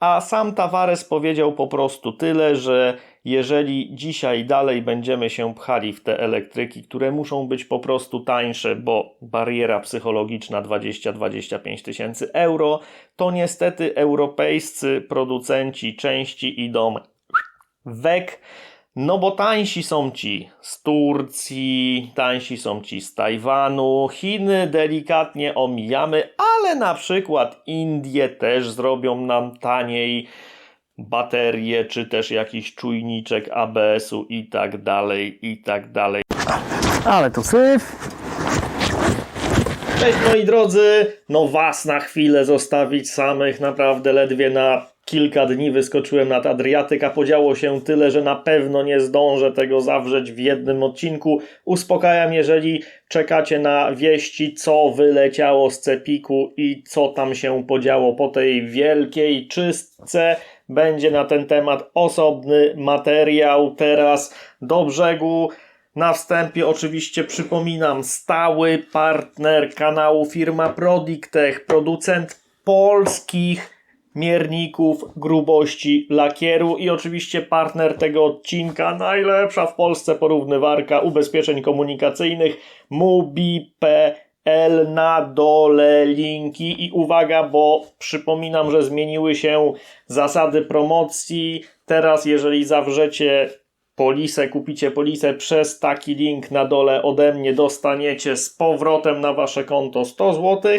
a sam Tavares powiedział po prostu tyle, że jeżeli dzisiaj dalej będziemy się pchali w te elektryki, które muszą być po prostu tańsze, bo bariera psychologiczna 20-25 tysięcy euro, to niestety europejscy producenci części idą wek. No bo tańsi są ci z Turcji, tańsi są ci z Tajwanu, Chiny delikatnie omijamy, ale na przykład Indie też zrobią nam taniej baterie, czy też jakiś czujniczek ABS-u i tak dalej, i tak dalej. Ale tu syf. Cześć moi drodzy, no was na chwilę zostawić samych, naprawdę ledwie na kilka dni wyskoczyłem nad Adriatyk, a podziało się tyle, że na pewno nie zdążę tego zawrzeć w jednym odcinku. Uspokajam, jeżeli czekacie na wieści, co wyleciało z Cepiku i co tam się podziało po tej wielkiej czystce. Będzie na ten temat osobny materiał teraz do brzegu. Na wstępie oczywiście przypominam, stały partner kanału firma Prodictech, producent polskich mierników grubości lakieru i oczywiście partner tego odcinka, najlepsza w Polsce porównywarka ubezpieczeń komunikacyjnych Mubi.pl na dole linki. I uwaga, bo przypominam, że zmieniły się zasady promocji. Teraz jeżeli zawrzecie polisę, kupicie polisę przez taki link na dole ode mnie, dostaniecie z powrotem na wasze konto 100 zł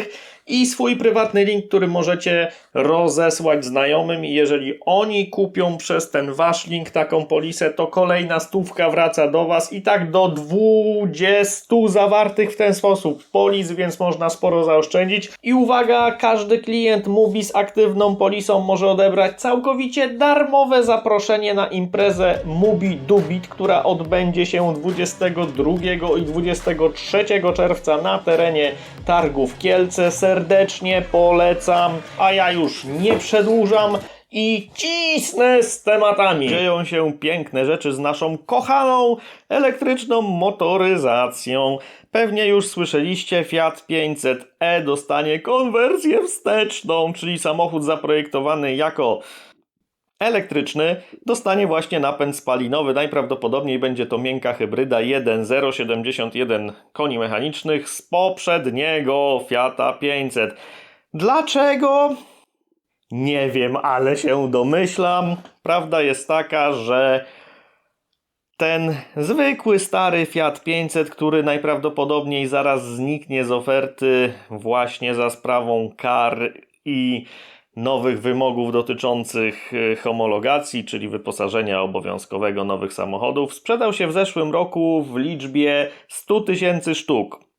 i swój prywatny link, który możecie rozesłać znajomym i jeżeli oni kupią przez ten wasz link taką polisę, to kolejna stówka wraca do was i tak do 20 zawartych w ten sposób polis, więc można sporo zaoszczędzić. I uwaga, każdy klient mówi z aktywną polisą może odebrać całkowicie darmowe zaproszenie na imprezę Mubi Dubit, która odbędzie się 22 i 23 czerwca na terenie targów Kielce. Serdecznie polecam, a ja już nie przedłużam i cisnę z tematami. Dzieją się piękne rzeczy z naszą kochaną elektryczną motoryzacją. Pewnie już słyszeliście, Fiat 500e dostanie konwersję wsteczną, czyli samochód zaprojektowany jako elektryczny dostanie właśnie napęd spalinowy. Najprawdopodobniej będzie to miękka hybryda 1.071 koni mechanicznych z poprzedniego Fiata 500. Dlaczego? Nie wiem, ale się domyślam. Prawda jest taka, że ten zwykły stary Fiat 500, który najprawdopodobniej zaraz zniknie z oferty właśnie za sprawą kar i nowych wymogów dotyczących y, homologacji, czyli wyposażenia obowiązkowego nowych samochodów, sprzedał się w zeszłym roku w liczbie 100 tysięcy sztuk.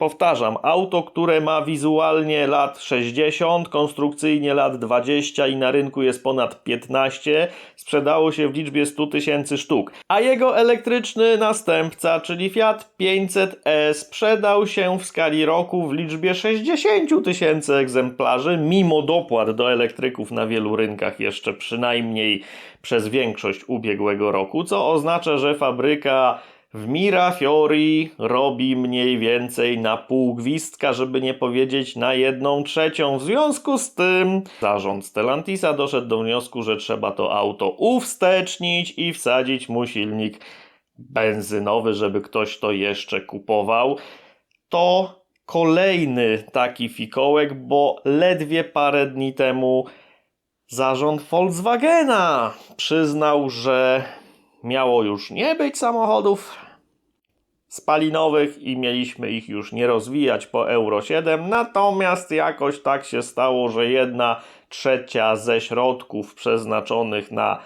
Powtarzam, auto, które ma wizualnie lat 60, konstrukcyjnie lat 20 i na rynku jest ponad 15, sprzedało się w liczbie 100 tysięcy sztuk. A jego elektryczny następca, czyli Fiat 500e, sprzedał się w skali roku w liczbie 60 tysięcy egzemplarzy, mimo dopłat do elektryków na wielu rynkach jeszcze przynajmniej przez większość ubiegłego roku, co oznacza, że fabryka w Mirafiori robi mniej więcej na pół gwizdka, żeby nie powiedzieć na jedną trzecią. W związku z tym zarząd Stellantisa doszedł do wniosku, że trzeba to auto uwstecznić i wsadzić mu silnik benzynowy, żeby ktoś to jeszcze kupował. To kolejny taki fikołek, bo ledwie parę dni temu zarząd Volkswagena przyznał, że miało już nie być samochodów spalinowych i mieliśmy ich już nie rozwijać po Euro 7, natomiast jakoś tak się stało, że jedna trzecia ze środków przeznaczonych na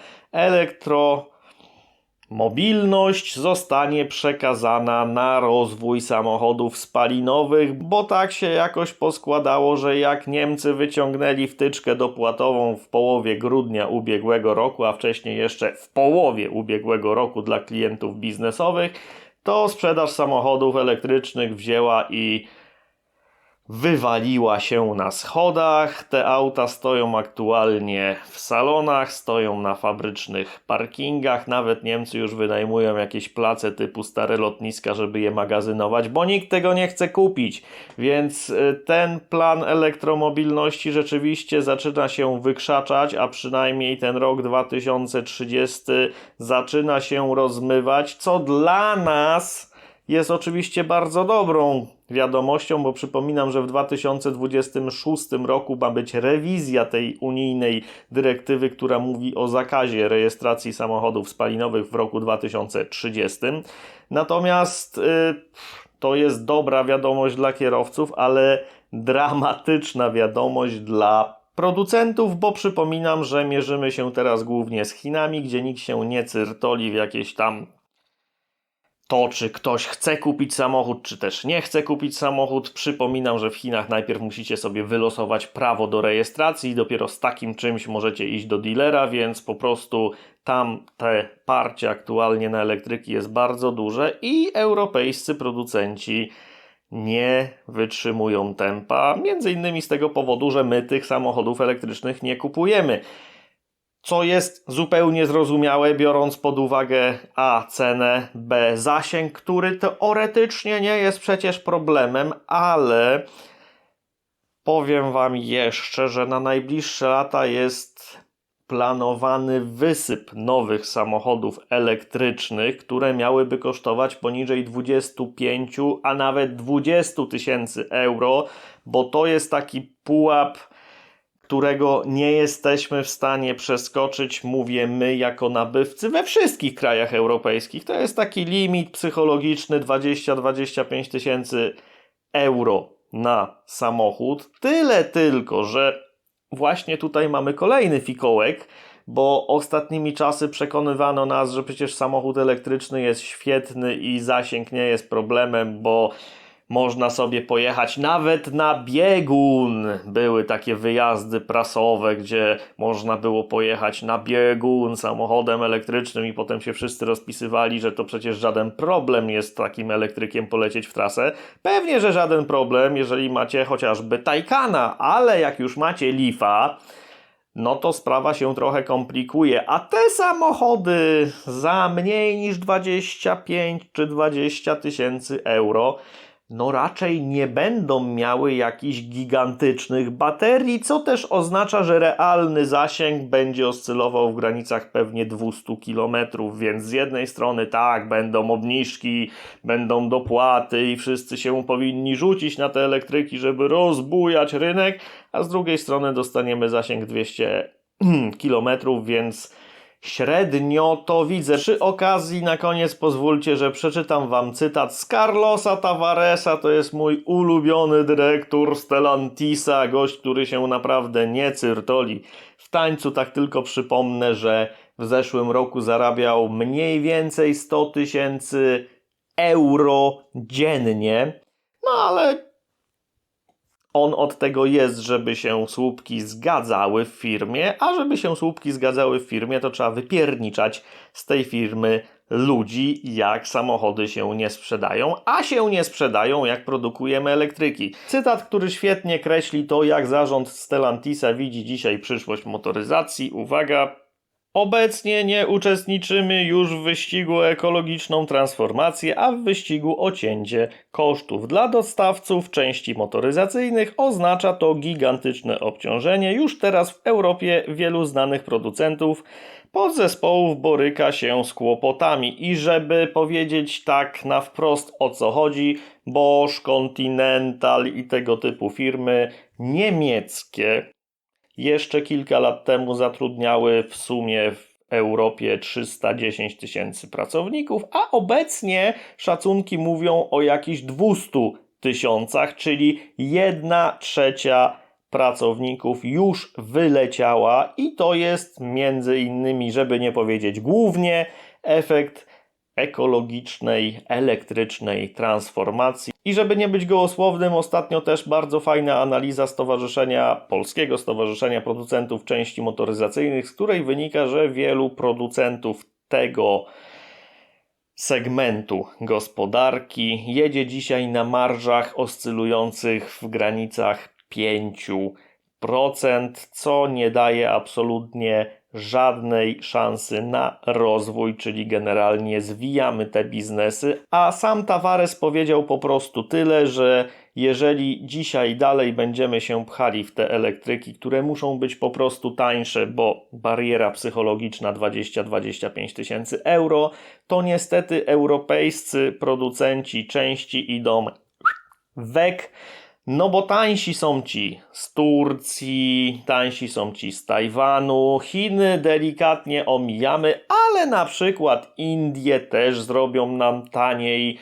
elektromobilność zostanie przekazana na rozwój samochodów spalinowych, bo tak się jakoś poskładało, że jak Niemcy wyciągnęli wtyczkę dopłatową w połowie grudnia ubiegłego roku, a wcześniej jeszcze w połowie ubiegłego roku dla klientów biznesowych, to sprzedaż samochodów elektrycznych wzięła i wywaliła się na schodach. Te auta stoją aktualnie w salonach, stoją na fabrycznych parkingach. Nawet Niemcy już wynajmują jakieś place typu stare lotniska, żeby je magazynować, bo nikt tego nie chce kupić. Więc y, ten plan elektromobilności rzeczywiście zaczyna się wykrzaczać, a przynajmniej ten rok 2030 zaczyna się rozmywać, co dla nas jest oczywiście bardzo dobrą wiadomością, bo przypominam, że w 2026 roku ma być rewizja tej unijnej dyrektywy, która mówi o zakazie rejestracji samochodów spalinowych w roku 2030. Natomiast y, to jest dobra wiadomość dla kierowców, ale dramatyczna wiadomość dla producentów, bo przypominam, że mierzymy się teraz głównie z Chinami, gdzie nikt się nie cyrtoli w jakieś tam to, czy ktoś chce kupić samochód, czy też nie chce kupić samochód. Przypominam, że w Chinach najpierw musicie sobie wylosować prawo do rejestracji i dopiero z takim czymś możecie iść do dealera, więc po prostu tam te parcie aktualnie na elektryki jest bardzo duże i europejscy producenci nie wytrzymują tempa, między innymi z tego powodu, że my tych samochodów elektrycznych nie kupujemy co jest zupełnie zrozumiałe, biorąc pod uwagę A cenę, B zasięg, który teoretycznie nie jest przecież problemem, ale powiem Wam jeszcze, że na najbliższe lata jest planowany wysyp nowych samochodów elektrycznych, które miałyby kosztować poniżej 25, a nawet 20 tysięcy euro, bo to jest taki pułap którego nie jesteśmy w stanie przeskoczyć, mówię my jako nabywcy we wszystkich krajach europejskich. To jest taki limit psychologiczny 20-25 tysięcy euro na samochód. Tyle tylko, że właśnie tutaj mamy kolejny fikołek, bo ostatnimi czasy przekonywano nas, że przecież samochód elektryczny jest świetny i zasięg nie jest problemem, bo można sobie pojechać nawet na biegun. Były takie wyjazdy prasowe, gdzie można było pojechać na biegun samochodem elektrycznym i potem się wszyscy rozpisywali, że to przecież żaden problem jest takim elektrykiem polecieć w trasę. Pewnie, że żaden problem, jeżeli macie chociażby Taycana, ale jak już macie Leafa, no to sprawa się trochę komplikuje. A te samochody za mniej niż 25 czy 20 tysięcy euro no raczej nie będą miały jakichś gigantycznych baterii, co też oznacza, że realny zasięg będzie oscylował w granicach pewnie 200 km, więc z jednej strony tak, będą obniżki, będą dopłaty i wszyscy się powinni rzucić na te elektryki, żeby rozbujać rynek, a z drugiej strony dostaniemy zasięg 200 km, więc Średnio to widzę. Przy okazji na koniec pozwólcie, że przeczytam wam cytat z Carlosa Tavaresa. To jest mój ulubiony dyrektor Stellantisa, gość, który się naprawdę nie cyrtoli w tańcu. Tak tylko przypomnę, że w zeszłym roku zarabiał mniej więcej 100 tysięcy euro dziennie. No ale on od tego jest, żeby się słupki zgadzały w firmie, a żeby się słupki zgadzały w firmie, to trzeba wypierniczać z tej firmy ludzi, jak samochody się nie sprzedają, a się nie sprzedają, jak produkujemy elektryki. Cytat, który świetnie kreśli to, jak zarząd Stellantisa widzi dzisiaj przyszłość motoryzacji. Uwaga, Obecnie nie uczestniczymy już w wyścigu ekologiczną transformację, a w wyścigu o cięcie kosztów. Dla dostawców części motoryzacyjnych oznacza to gigantyczne obciążenie. Już teraz w Europie wielu znanych producentów podzespołów boryka się z kłopotami. I żeby powiedzieć tak na wprost o co chodzi, Bosch, Continental i tego typu firmy niemieckie jeszcze kilka lat temu zatrudniały w sumie w Europie 310 tysięcy pracowników, a obecnie szacunki mówią o jakichś 200 tysiącach, czyli jedna trzecia pracowników już wyleciała i to jest między innymi, żeby nie powiedzieć głównie, efekt ekologicznej, elektrycznej transformacji. I żeby nie być gołosłownym, ostatnio też bardzo fajna analiza Stowarzyszenia Polskiego Stowarzyszenia Producentów Części Motoryzacyjnych, z której wynika, że wielu producentów tego segmentu gospodarki. Jedzie dzisiaj na marżach oscylujących w granicach 5%, co nie daje absolutnie żadnej szansy na rozwój, czyli generalnie zwijamy te biznesy. A sam Tavares powiedział po prostu tyle, że jeżeli dzisiaj dalej będziemy się pchali w te elektryki, które muszą być po prostu tańsze, bo bariera psychologiczna 20-25 tysięcy euro, to niestety europejscy producenci części idą wek. No bo tańsi są ci z Turcji, tańsi są ci z Tajwanu, Chiny delikatnie omijamy, ale na przykład Indie też zrobią nam taniej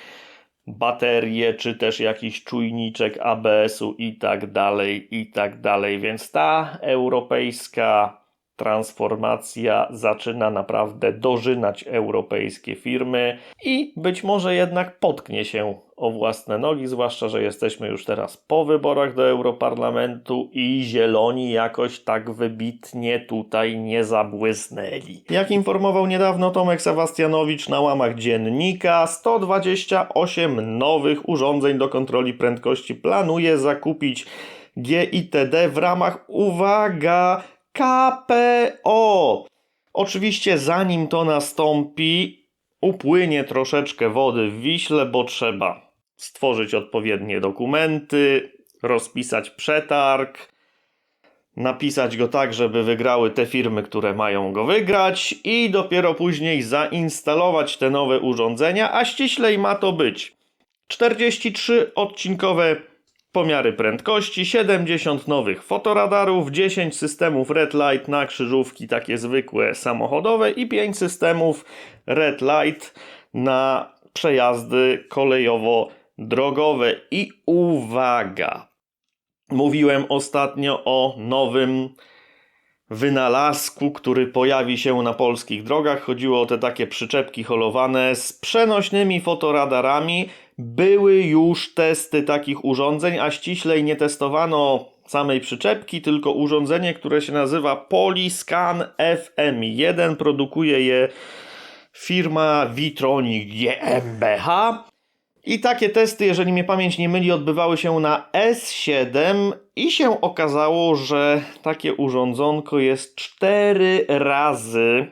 baterie, czy też jakiś czujniczek ABS-u i tak dalej, i tak dalej. Więc ta europejska transformacja zaczyna naprawdę dożynać europejskie firmy i być może jednak potknie się o własne nogi, zwłaszcza, że jesteśmy już teraz po wyborach do Europarlamentu i zieloni jakoś tak wybitnie tutaj nie zabłysnęli. Jak informował niedawno Tomek Sebastianowicz na łamach dziennika, 128 nowych urządzeń do kontroli prędkości planuje zakupić GITD w ramach, uwaga, KPO. Oczywiście zanim to nastąpi, upłynie troszeczkę wody w Wiśle, bo trzeba stworzyć odpowiednie dokumenty, rozpisać przetarg, napisać go tak, żeby wygrały te firmy, które mają go wygrać i dopiero później zainstalować te nowe urządzenia, a ściślej ma to być 43 odcinkowe pomiary prędkości, 70 nowych fotoradarów, 10 systemów Red Light na krzyżówki takie zwykłe samochodowe i 5 systemów Red Light na przejazdy kolejowo-drogowe. I uwaga! Mówiłem ostatnio o nowym wynalazku, który pojawi się na polskich drogach. Chodziło o te takie przyczepki holowane z przenośnymi fotoradarami. Były już testy takich urządzeń, a ściślej nie testowano samej przyczepki, tylko urządzenie, które się nazywa Polyscan FM1. Produkuje je firma Vitronic GmbH. I takie testy, jeżeli mnie pamięć nie myli, odbywały się na S7 i się okazało, że takie urządzonko jest cztery razy,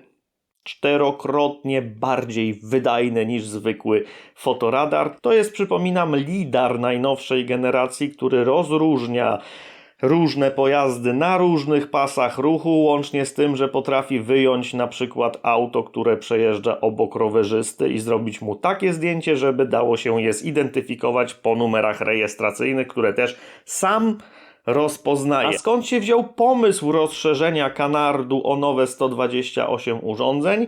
czterokrotnie bardziej wydajne niż zwykły fotoradar. To jest, przypominam, lidar najnowszej generacji, który rozróżnia różne pojazdy na różnych pasach ruchu, łącznie z tym, że potrafi wyjąć na przykład auto, które przejeżdża obok rowerzysty i zrobić mu takie zdjęcie, żeby dało się je zidentyfikować po numerach rejestracyjnych, które też sam rozpoznaje. A skąd się wziął pomysł rozszerzenia Kanardu o nowe 128 urządzeń?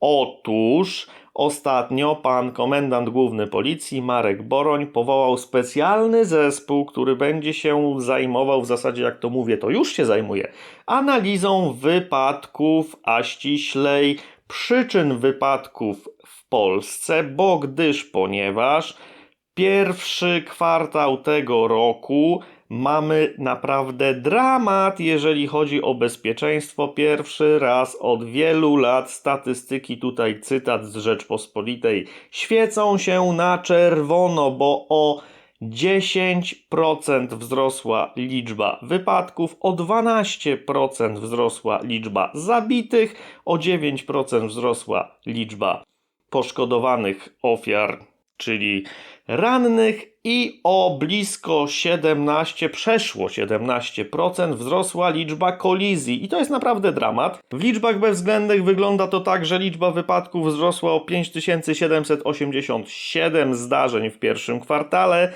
Otóż ostatnio pan komendant główny policji Marek Boroń powołał specjalny zespół, który będzie się zajmował, w zasadzie jak to mówię, to już się zajmuje, analizą wypadków, a ściślej przyczyn wypadków w Polsce, bo gdyż ponieważ pierwszy kwartał tego roku mamy naprawdę dramat, jeżeli chodzi o bezpieczeństwo. Pierwszy raz od wielu lat statystyki, tutaj cytat z Rzeczpospolitej, świecą się na czerwono, bo o 10% wzrosła liczba wypadków, o 12% wzrosła liczba zabitych, o 9% wzrosła liczba poszkodowanych ofiar, czyli rannych i o blisko 17, przeszło 17% wzrosła liczba kolizji. I to jest naprawdę dramat. W liczbach bezwzględnych wygląda to tak, że liczba wypadków wzrosła o 5787 zdarzeń w pierwszym kwartale,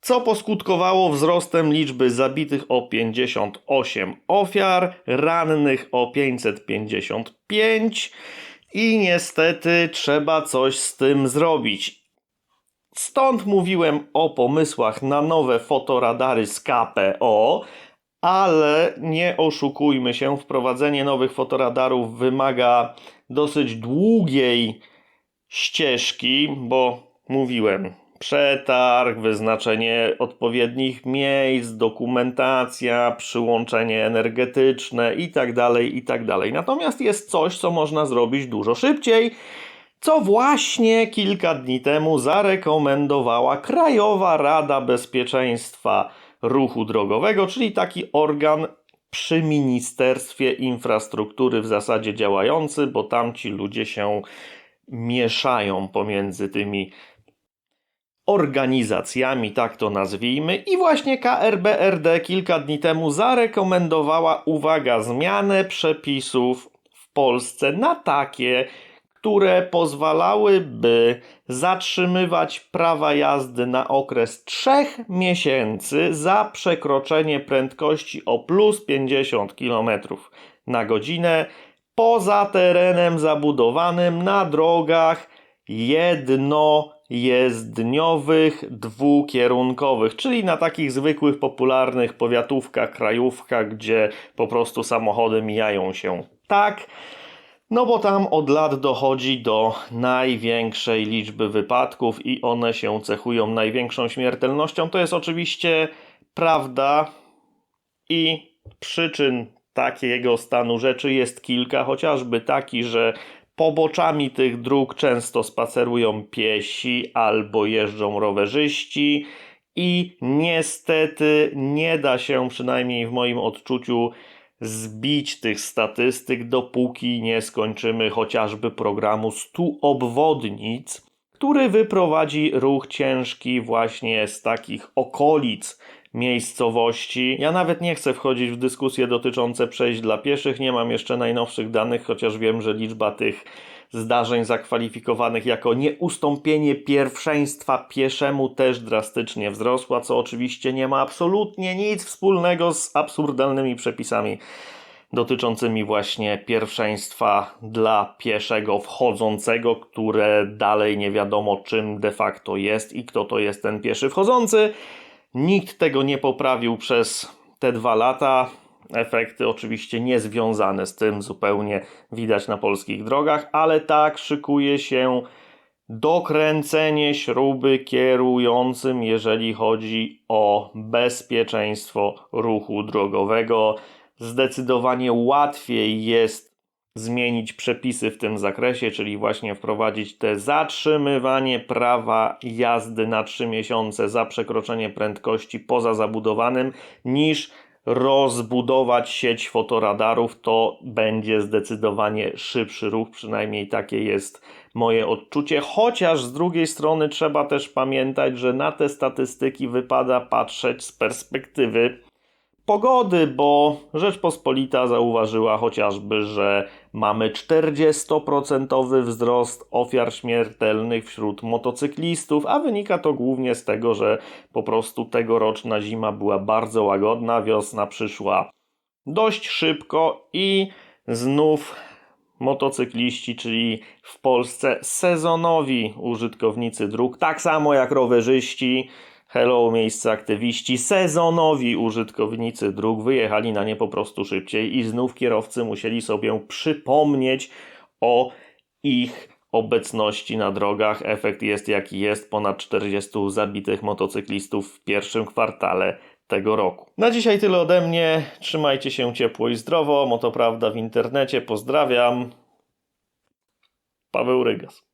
co poskutkowało wzrostem liczby zabitych o 58 ofiar, rannych o 555 i niestety trzeba coś z tym zrobić. Stąd mówiłem o pomysłach na nowe fotoradary z KPO, ale nie oszukujmy się, wprowadzenie nowych fotoradarów wymaga dosyć długiej ścieżki, bo mówiłem, przetarg, wyznaczenie odpowiednich miejsc, dokumentacja, przyłączenie energetyczne itd., itd. Natomiast jest coś, co można zrobić dużo szybciej, co właśnie kilka dni temu zarekomendowała Krajowa Rada Bezpieczeństwa Ruchu Drogowego, czyli taki organ przy Ministerstwie Infrastruktury w zasadzie działający, bo tam ci ludzie się mieszają pomiędzy tymi organizacjami, tak to nazwijmy. I właśnie KRBRD kilka dni temu zarekomendowała, uwaga, zmianę przepisów w Polsce na takie, które pozwalałyby zatrzymywać prawa jazdy na okres 3 miesięcy za przekroczenie prędkości o plus 50 km na godzinę poza terenem zabudowanym na drogach jednojezdniowych, dwukierunkowych, czyli na takich zwykłych, popularnych powiatówkach, krajówkach, gdzie po prostu samochody mijają się tak. No bo tam od lat dochodzi do największej liczby wypadków i one się cechują największą śmiertelnością. To jest oczywiście prawda i przyczyn takiego stanu rzeczy jest kilka, chociażby taki, że poboczami tych dróg często spacerują piesi albo jeżdżą rowerzyści i niestety nie da się, przynajmniej w moim odczuciu, zbić tych statystyk, dopóki nie skończymy chociażby programu 100 obwodnic, który wyprowadzi ruch ciężki właśnie z takich okolic miejscowości. Ja nawet nie chcę wchodzić w dyskusje dotyczące przejść dla pieszych, nie mam jeszcze najnowszych danych, chociaż wiem, że liczba tych zdarzeń zakwalifikowanych jako nieustąpienie pierwszeństwa pieszemu też drastycznie wzrosła, co oczywiście nie ma absolutnie nic wspólnego z absurdalnymi przepisami dotyczącymi właśnie pierwszeństwa dla pieszego wchodzącego, które dalej nie wiadomo czym de facto jest i kto to jest ten pieszy wchodzący. Nikt tego nie poprawił przez te dwa lata. Efekty oczywiście niezwiązane z tym zupełnie widać na polskich drogach, ale tak szykuje się dokręcenie śruby kierującym, jeżeli chodzi o bezpieczeństwo ruchu drogowego. Zdecydowanie łatwiej jest zmienić przepisy w tym zakresie, czyli właśnie wprowadzić te zatrzymywanie prawa jazdy na 3 miesiące za przekroczenie prędkości poza zabudowanym, niż rozbudować sieć fotoradarów. To będzie zdecydowanie szybszy ruch, przynajmniej takie jest moje odczucie. Chociaż z drugiej strony trzeba też pamiętać, że na te statystyki wypada patrzeć z perspektywy pogody, bo Rzeczpospolita zauważyła chociażby, że mamy 40% wzrost ofiar śmiertelnych wśród motocyklistów, a wynika to głównie z tego, że po prostu tegoroczna zima była bardzo łagodna, wiosna przyszła dość szybko i znów motocykliści, czyli w Polsce sezonowi użytkownicy dróg, tak samo jak rowerzyści, Hello, miejsce aktywiści, sezonowi użytkownicy dróg wyjechali na nie po prostu szybciej i znów kierowcy musieli sobie przypomnieć o ich obecności na drogach. Efekt jest jaki jest, ponad 40 zabitych motocyklistów w pierwszym kwartale tego roku. Na dzisiaj tyle ode mnie. Trzymajcie się ciepło i zdrowo. Motoprawda w internecie. Pozdrawiam. Paweł Rygas.